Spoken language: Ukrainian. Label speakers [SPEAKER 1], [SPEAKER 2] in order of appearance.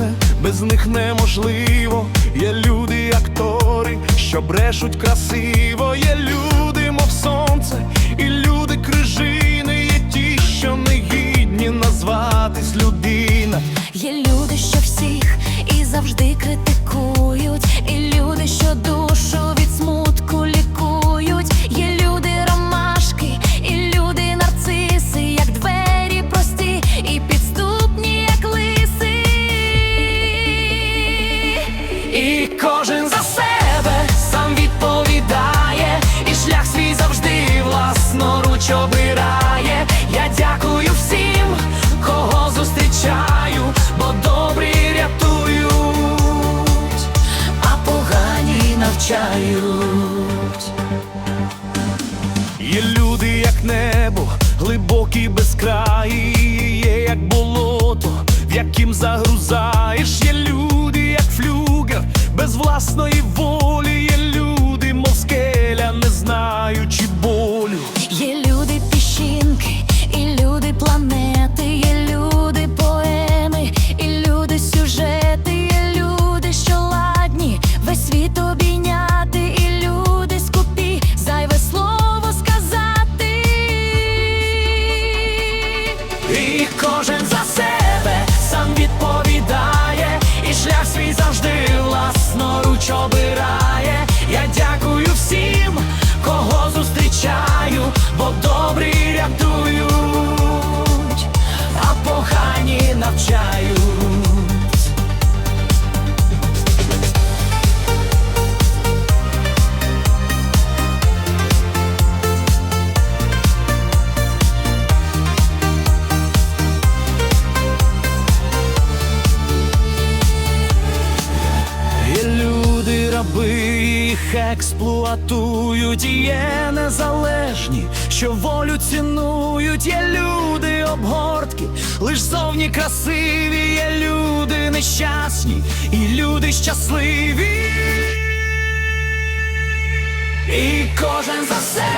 [SPEAKER 1] це без них неможливо. Є люди, актори, що брешуть красиво. Є люди, мов сонце, і люди крижини. Є ті, що не гідні назватись людина.
[SPEAKER 2] Є люди, що всіх і завжди критикують, кого бо добрі рятують, а погані навчають.
[SPEAKER 1] Є люди, як небо, глибокі безкраї, є як болото, в яким загрузаєш. Їх експлуатують, є незалежні, що волю цінують, є люди обгортки, лиш зовні красиві, є люди нещасні, і люди щасливі. І кожен за себе